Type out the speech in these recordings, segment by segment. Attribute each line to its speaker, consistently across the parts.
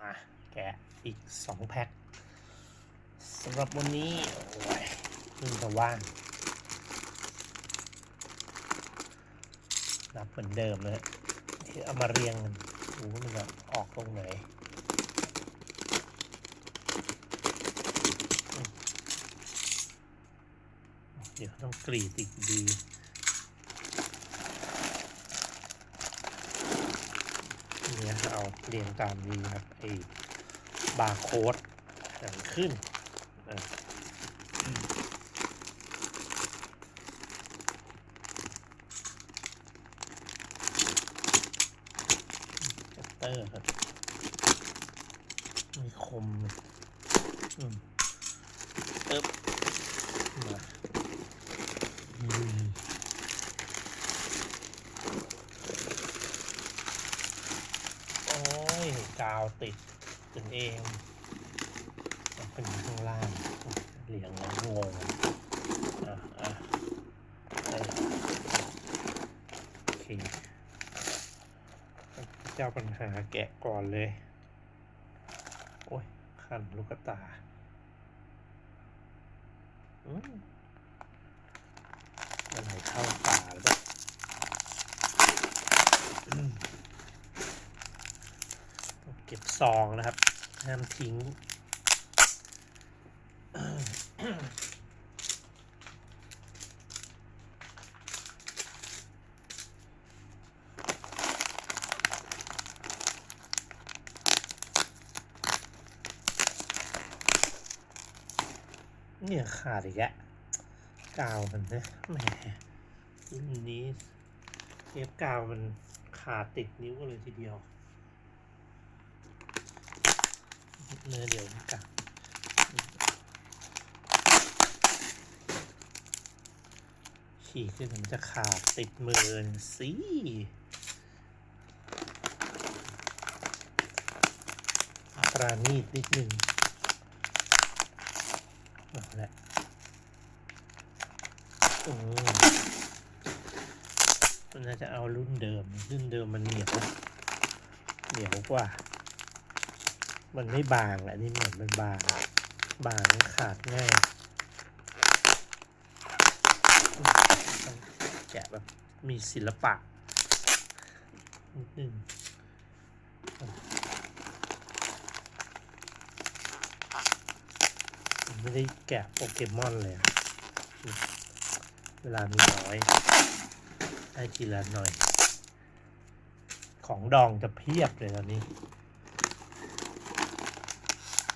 Speaker 1: มาแกะอีกสองแพ็คสำหรับวันนี้ โอ้ยเพิ่งจะว่าง นับเหมือนเดิมเลยเอามาเรียงกันดูว่ามันจะออกตรงไหนเดี๋ยวต้องกรีดอีกดี เอาเรียงตามนี้ครับไอ้บาร์โค้ดหันขึ้นเตอร์ครับมีคมเอืมปึ๊บมาอืม โอ้ย กาวติดกันเองเอาขึ้นข้างล่างเหลียงงงอะอะเออโอเคเจ้าปัญหาแกะก่อนเลย โอ้ยคันลูกตาอืมอะไรเข้าตาหรือเปล่าอืม ต้อง เก็บซองนะครับ ห้ามทิ้ง เนี่ยขาดอีกแล้วกาวมันนะแหมรุ่นนี้เทปกาวมันขาดติดนิ้วกันเลยทีเดียว เนื้อเดียวกันขี่ขึ้นมันจะขาดติดมือสิปราณีตนิดนึงเอาละอืมมันน่าจะเอารุ่นเดิม รุ่นเดิมมันเหนียวเหนียวกว่า มันไม่บางแหละนี่เหมือนมันบาง บางขาดง่ายแกะแบบมีศิลปะนิดนึงไม่ได้แกะโปเกมอนเลย เวลามีน้อยได้ทีละหน่อย ของดองจะเพียบเลยตอนนี้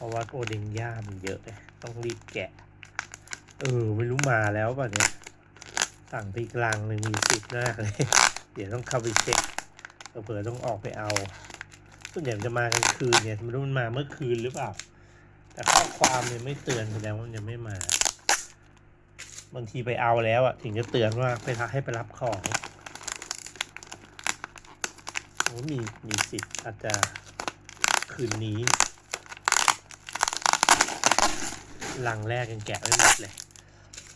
Speaker 1: ราะว่าโอเดงย่ามันเยอะเลยต้องรีบแกะ เออ ไม่รู้มาแล้วป่ะเนี่ย สั่งไปกลังหนึ่งมีสิทธิ์มากเลย เดี๋ยวต้องเข้าไปเช็คเผื่อต้องออกไปเอา ส่วนใหญ่จะมากลางคืนเนี่ยไม่รู้มันมาเมื่อคืนหรือเปล่า แต่ข้อความเนี่ยไม่เตือนแสดงว่ามันยังไม่มา บางทีไปเอาแล้วอะถึงจะเตือนว่าไปรับให้ไปรับของโอ้มีมีสิทธิ์อาจจะคืนนี้ ลังแรกยังแกะไม่หมดเลย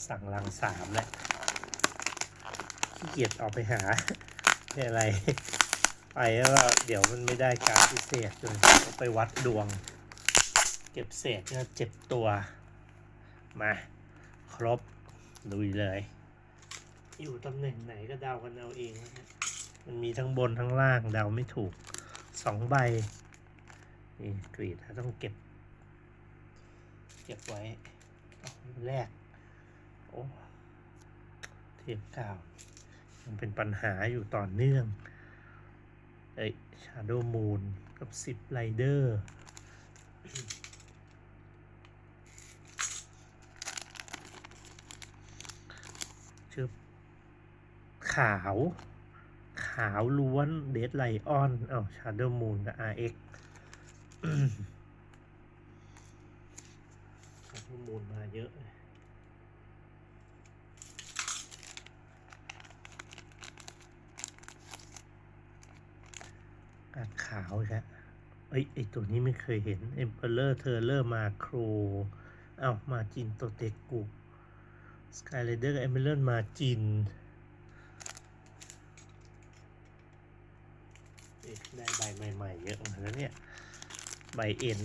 Speaker 1: สั่งลังสามแล้วขี้เกียจออกไปหาไม่อะไร ไปแล้วเดี๋ยวมันไม่ได้การพิเศษจนไปวัดดวง เก็บเศษก็เจ็บตัว มา ครบลุยเลย อยู่ตำแหน่งไหนก็เดากันเอาเองนะมันมีทั้งบนทั้งล่างเดาไม่ถูกสองใบนี่กรีดต้องเก็บ เก็บไว้แรก โอ้เทียบกาวยังเป็นปัญหาอยู่ต่อเนื่อง เอ้ย Shadow Moon กับสิบไรเดอร์ชื่อขาว ขาวล้วนเดดไลออนอ้าว Shadow Moon กับ RX ข้อมูลมาเยอะกาดขาวใช่เอ้ยไอตัวนี้ไม่เคยเห็น Emperor t e r r o r มาโครเอามาจินโตเตกุ Skyrider กับ Emerald มาจินเอ๊ะได้ใบใหม่ ๆ เยอะเหมือนกันเนี่ย ใบเอ็น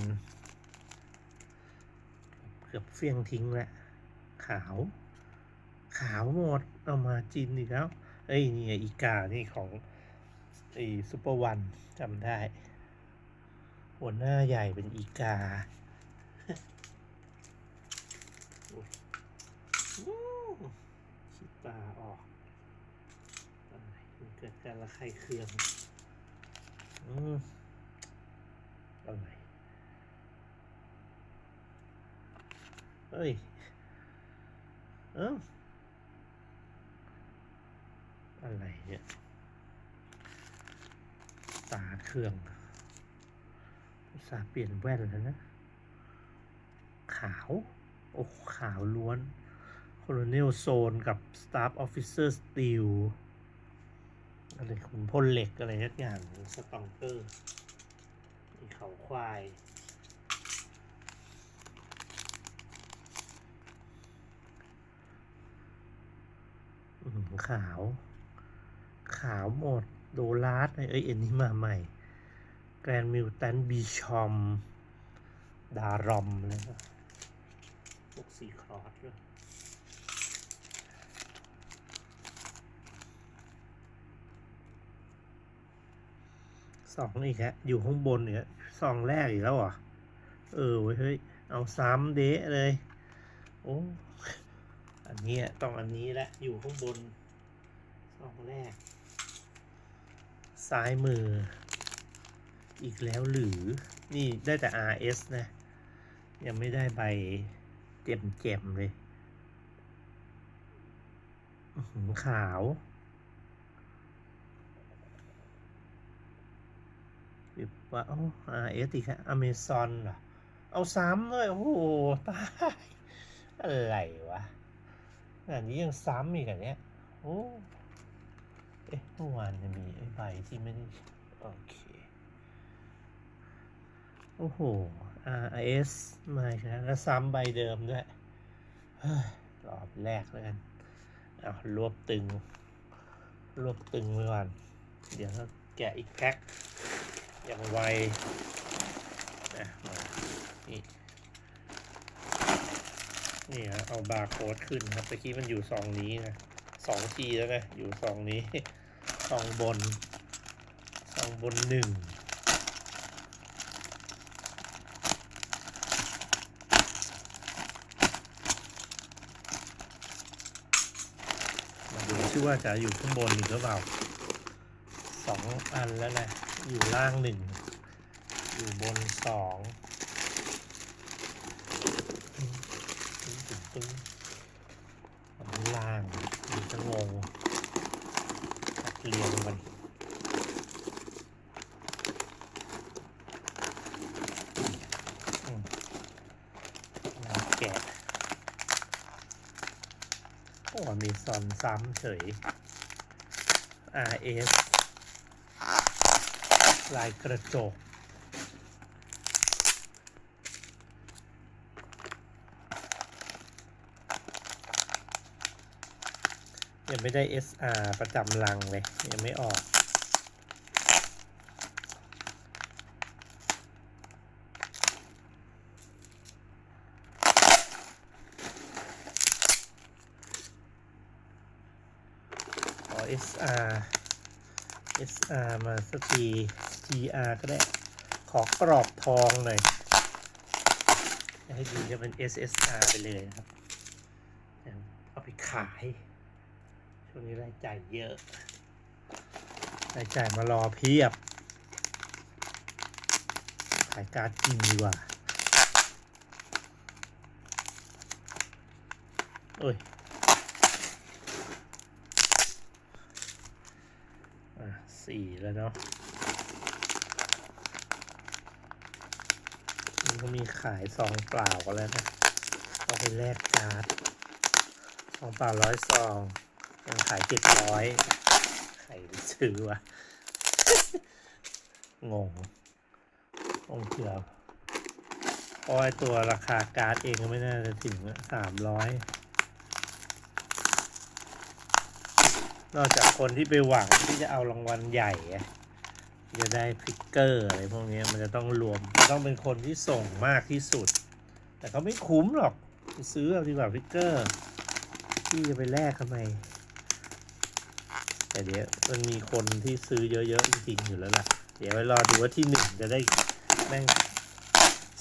Speaker 1: เกือบเฟี้ยงทิ้งแหล้วขาว ขาวหมด เอามาจินอีกแล้ว เอ้ยนี่อีกา นี่ของไอ้ซูเปอร์วันจำได้ หัวหน้าใหญ่เป็นอีกาคิดตาออก มันเกิดการระคายเคืองอืมอะไร เฮ้ย เอ้าอะไรเนี่ยตาเครื่องอุตส่าห์เปลี่ยนแว่นแล้วนะ ขาว โอ้ขาวล้วน Colonel Zone กับ Staff Officer Steel อะไรขุนพลเหล็กอะไรสักอย่างสตองเกอร์ มีเขาควาย ขาว ขาวหมด โดลาร์ดเอ้ยอันนี้มาใหม่ แกรนมิวตันบีชอม ดารอมเลยนะพวกสีครอสด้วยสองอีกฮะอยู่ข้างบนเนี่ยซองแรกอีกแล้วเหรอเออเว้ยเฮ้ย เอาซ้ำเดะเลย โอ้ อันนี้ต้องอันนี้และอยู่ข้างบนซองแรก ซ้ายมือ อีกแล้วหรือ นี่ได้แต่ RS นะ ยังไม่ได้ใบเจ็มเจ็มๆเลย ขาวหรือว่าโอ้ RS อีกฮะ Amazon เหรอ เอาซ้ำเลย โอ้โห ตาย อะไรวะ อันนี้ยังซ้ำอีกอันเนี้ยโอ้เอ๊ะเมื่อวานจะมีไอ้ใบที่ไม่ได้โอเค โอ้โห RS มาแล้วแล้วซ้ำใบเดิมด้วยเฮ้ยรอบแรกแล้วกันเอารวบตึง รวบตึงไว้ก่อน เดี๋ยวเราแกะอีกแพ็คอย่างไวนะมานี่ นี่ฮะเอาบาร์โค้ดขึ้นครับตะกี้มันอยู่ซองนี้นะสองทีแล้วนะ อยู่ซองนี้ซองบนซองบนหนึ่งมาดูชื่อว่าจะอยู่ข้างบนอีกหรือเปล่าสองอันแล้วนะ อยู่ล่างหนึ่งอยู่บนสองตึ้ง ตึ้งตึ้งอันนี้ล่างดูจะงงเรียงมันอืมแล้วแกะโอ้มีซอนซ้ำเฉย RS ลายกระจก ยังไม่ได้ SR ประจำลังเลย ยังไม่ออก ขอ SR SR มาสักที GR ก็ได้ ขอกรอบทองหน่อยให้ดีจะเป็น SSR ไปเลยนะครับ เอาไปขาย ช่วงนี้รายจ่ายเยอะรายจ่ายมารอเพียบ ขายการ์ดจริงดีกว่า โอ้ยอะสี่แล้วเนาะมันก็มีขายซองเปล่ากันแล้วนะเอาไปแลกการ์ดซองเปล่าร้อยซอง ยังขายเจ็ดร้อยใครซื้อวะ งงงงเกือบเพราะไอ้ตัวราคาการ์ดเองก็ไม่น่าจะถึงสามร้อยนอกจากคนที่ไปหวังที่จะเอารางวัลใหญ่จะได้พิกเกอร์อะไรพวกนี้มันจะต้องรวมต้องเป็นคนที่ส่งมากที่สุด แต่เขาไม่คุ้มหรอก ไปซื้อเอาดีกว่าพิกเกอร์ ที่จะไปแลกทำไม แต่เดี๋ยวมันมีคนที่ซื้อเยอะๆจริงๆอยู่แล้วล่ะ เดี๋ยวไปรอดูว่าที่หนึ่งจะได้แม่ง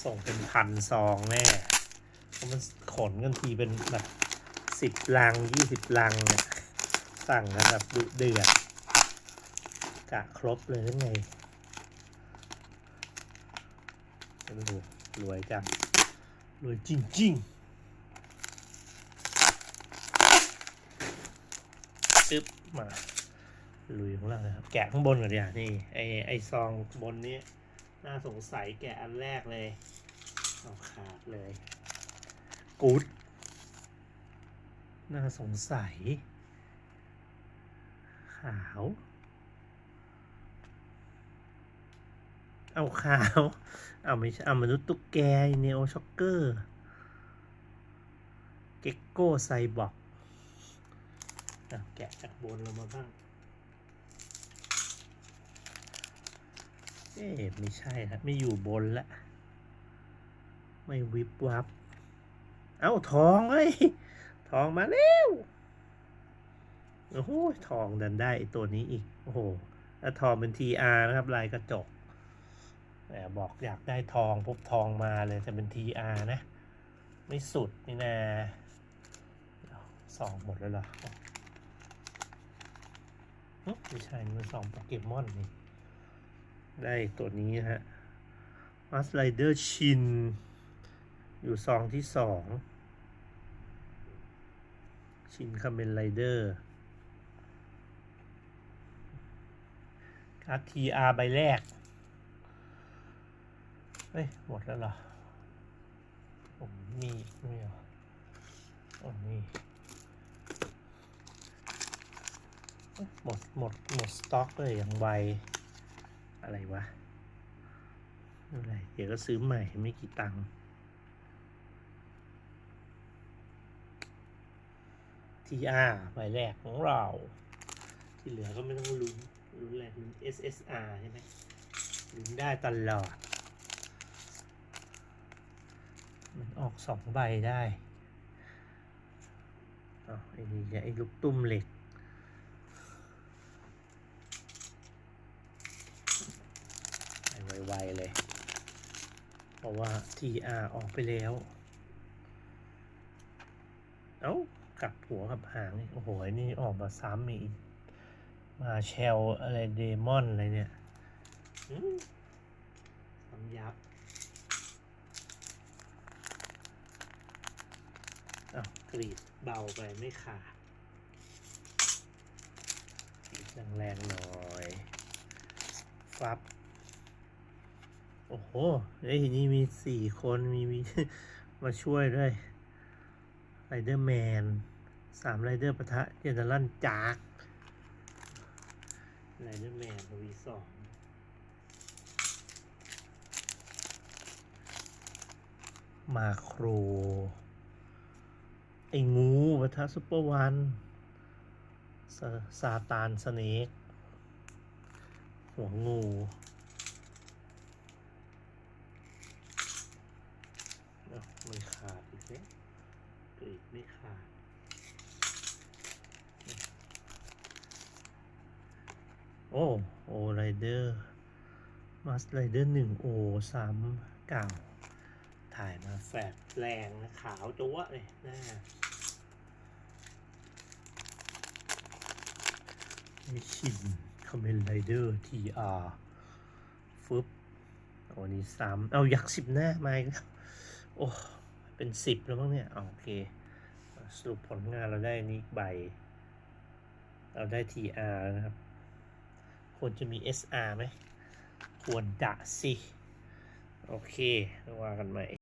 Speaker 1: ส่งเป็นพันซองแน่เพราะมันขนกันทีเป็นแบบสิบลังยี่สิบลังเนี่ยสั่งกันแบบดุเดือดกะครบเลยทั้งไงโอ้โหรวยจังรวยจริงๆปึ๊บมา ลุยของเราเลยครับ แกะข้างบนก่อนดีกว่านี่ไอไอซองบนนี้น่าสงสัยแกะอันแรกเลยเอาขาดเลยกูดน่าสงสัย ขาว เอาขาว เอาไม่ใช่เอามนุษย์ตุ๊กแกเนโอช็อกเกอร์ เก็กโก้ไซบอร์กอะแกะจากบนลงมาบ้าง อ๊ะไม่ใช่ครับไม่อยู่บนละ ไม่วิบวับ เอ้าทองเฮ้ยทองมาแล้วโอ้โหทองดันได้ตัวนี้อีก โอ้โหแล้วทองเป็น TR นะครับ ลายกระจกแต่บอกอยากได้ทองปุ๊บทองมาเลยแต่เป็น TR นะ ไม่สุดนี่นาสองหมดแล้วเหรอไม่ใช่นี่มันสองโปเกมอนนี่ ได้ตัวนี้ฮะมัสไ r เดอร์ชินอยู่ซองที่สองชินคาเมนไรเดอร์การ์ดทีอาร์ใบแรก เฮ้ย หมดแล้วเหรอผมมีไม่เหรอโอ้นี่เอ้ยหมด หมด หมด สต็อกเลยอย่างไว อะไรวะไม่เป็นไรเดี๋ยวก็ซื้อใหม่ไม่กี่ตังค์ทีอาร์ใบแรกของเรา ที่เหลือก็ไม่ต้องลุ้นลุ้นอะไรลุ้น SSR ใช่ไหมลุ้นได้ตลอด มันออกสองใบได้อ๋อไอ้นี่ไอ้ลูกตุ้มเหล็ก ไปไวๆเลย เพราะว่า TR ออกไปแล้ว เอ้ากลับหัวกลับหางนี่โอ้โหไอ้นี่ออกมาซ้ำอีก มาเชลอะไรเดมอนอะไรเนี่ยหืมซ้ำยับอ้าวกรีดเบาไปไม่ขาดกรีดแรงๆหน่อย ฟับ โอ้โหเอ้ยนี่มีสี่คนมีมีมาช่วยด้วยไรเดอร์แมนสามไรเดอร์ปะทะเจนรันจากไรเดอร์แมนวีสองมาโคร ไอ้งูปะทะซุปเปอร์วันซาซาตานสเนกหัวงู อ้าวไม่ขาดอีกแล้ว กรีดไม่ขาดโอ้โอไรเดอร์มาสไรเดอร์หนึ่งโอสามเก่าถ่ายมาแฝดแรงนะขาวจั๊วะเลยหน้าไม่ชินคอมเมนไรเดอร์ทีอาร์ฟึบโอ้นี่ซ้ำเอายักษ์สิบหน้ามาอีกแล้วโอ้ เป็นสิบแล้วมั้งเนี่ยโอเค สรุปผลงานเราได้นี่ใบ เราได้ TR นะครับ ควรจะมี SR ไหม ควรจะสิ โอเค ว่ากันใหม่